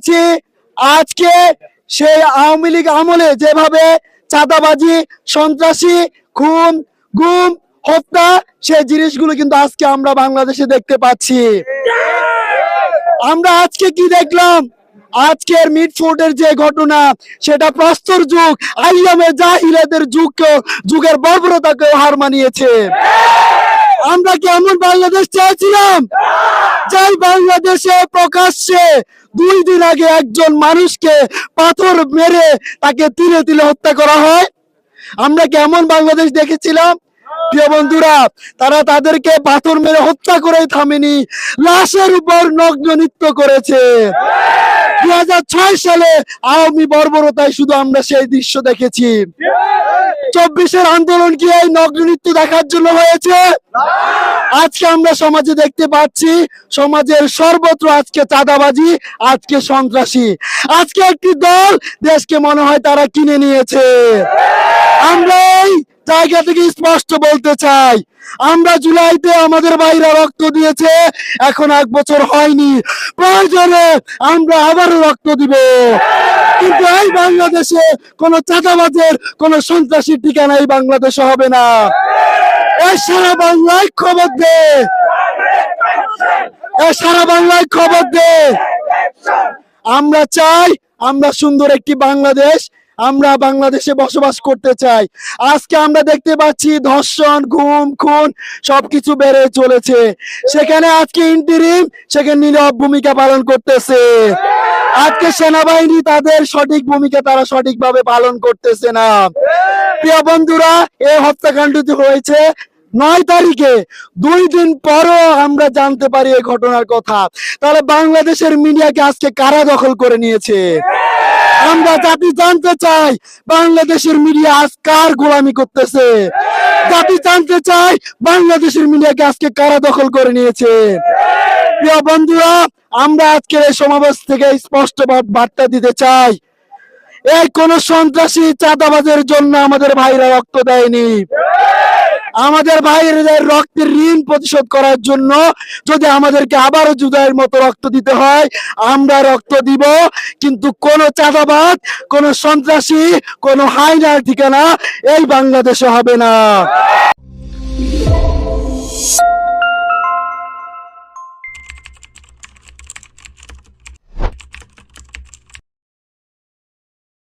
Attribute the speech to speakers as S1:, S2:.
S1: দেখেছি আজকে সেই আওয়ামী লীগ আমলে যেভাবে চাঁদাবাজি, সন্ত্রাসী, খুন, গুম, হত্যা, সেই জিনিসগুলো কিন্তু আজকে আমরা বাংলাদেশে দেখতে পাচ্ছি। আমরা আজকে কি দেখলাম? আজকের মিডফোর্ডের যে ঘটনা, সেটা প্রস্তর যুগ, আইয়ামে জাহিলাদের যুগকেও, যুগের বর্বরতাকেও হার মানিয়েছে। আমরা কি এমন বাংলাদেশ চেয়েছিলাম? যাই বাংলাদেশে প্রকাশ্যে দুই দিন আগে একজন মানুষকে পাথর মেরে তাকে তিলে তিলে হত্যা করা হয়। আমরা কি এমন বাংলাদেশ দেখেছিলাম? প্রিয় বন্ধুরা, তারা তাদেরকে পাথর মেরে হত্যা করেই থামেনি, লাশের উপর নগ্ন নৃত্য করেছে। দুই হাজার ছয় সালে আওয়ামী বর্বরতায় শুধু আমরা সেই দৃশ্য দেখেছি। চব্বিশের আন্দোলন কি এই নগ্ন নৃত্য দেখার জন্য হয়েছে? আজকে আমরা সমাজে দেখতে পাচ্ছি, সমাজের সর্বত্র আজকে চাঁদাবাজি, আজকে সন্ত্রাসী। আজকে একটি দল দেশকে মনে হয় তারা কিনে নিয়েছে। আমরা এই জায়গা থেকে স্পষ্ট বলতে চাই, আমরা জুলাইতে আমাদের ভাইরা রক্ত দিয়েছে, এখন এক বছর হয়নি। প্রয়োজনে আমরা আবারও রক্ত দিব। কিন্তু এই বাংলাদেশে কোন চাঁদাবাজের, কোন সন্ত্রাসীর ঠিকানা এই বাংলাদেশে হবে না। এই সারা বাংলায় খবর দে। এই সারা বাংলায় খবর দে। আমরা চাই আমরা সুন্দর একটি বাংলাদেশ আমরা বাংলাদেশে বসবাস করতে চাই। আজকে আমরা দেখতে পাচ্ছি ধর্ষণ ঘুম খুন সবকিছু বেড়ে চলেছে। সেখানে আজকে ইন্টিরিম সেখানে নীরব ভূমিকা পালন করতেছে। আজকে সেনাবাহিনী তাদের সঠিক ভূমিকা তারা সঠিকভাবে পালন করতেছে না। প্রিয় বন্ধুরা, এই হত্যাকাণ্ডটি হয়েছে, নয় তারিখে, দুই দিন পরও আমরা জানতে পারি এই ঘটনার কথা। তাহলে বাংলাদেশের মিডিয়াকে আজকে কারা দখল করে নিয়েছে? আমরা জাতি জানতে চাই, বাংলাদেশের মিডিয়া আজ কার গোলামি করতেছে? জাতি জানতে চাই, বাংলাদেশের মিডিয়াকে আজকে কারা দখল করে নিয়েছে? প্রিয় বন্ধুরা, আমরা আজকের এই সমাবেশ থেকে স্পষ্ট বার্তা দিতে চাই, এই কোন সন্ত্রাসী চাঁদাবাজের জন্য আমাদের ভাইরা রক্ত দেয়নি। আমাদের ভাইয়ের রক্তের ঋণ পরিশোধ করার জন্য যদি আমাদেরকে আবারও জুদাইয়ের মতো রক্ত দিতে হয়, আমরা রক্ত দিব। কিন্তু কোনো চাঁদাবাদ কোন সন্ত্রাসী, কোন হাইনার ঠিকানা এই বাংলাদেশে হবে না।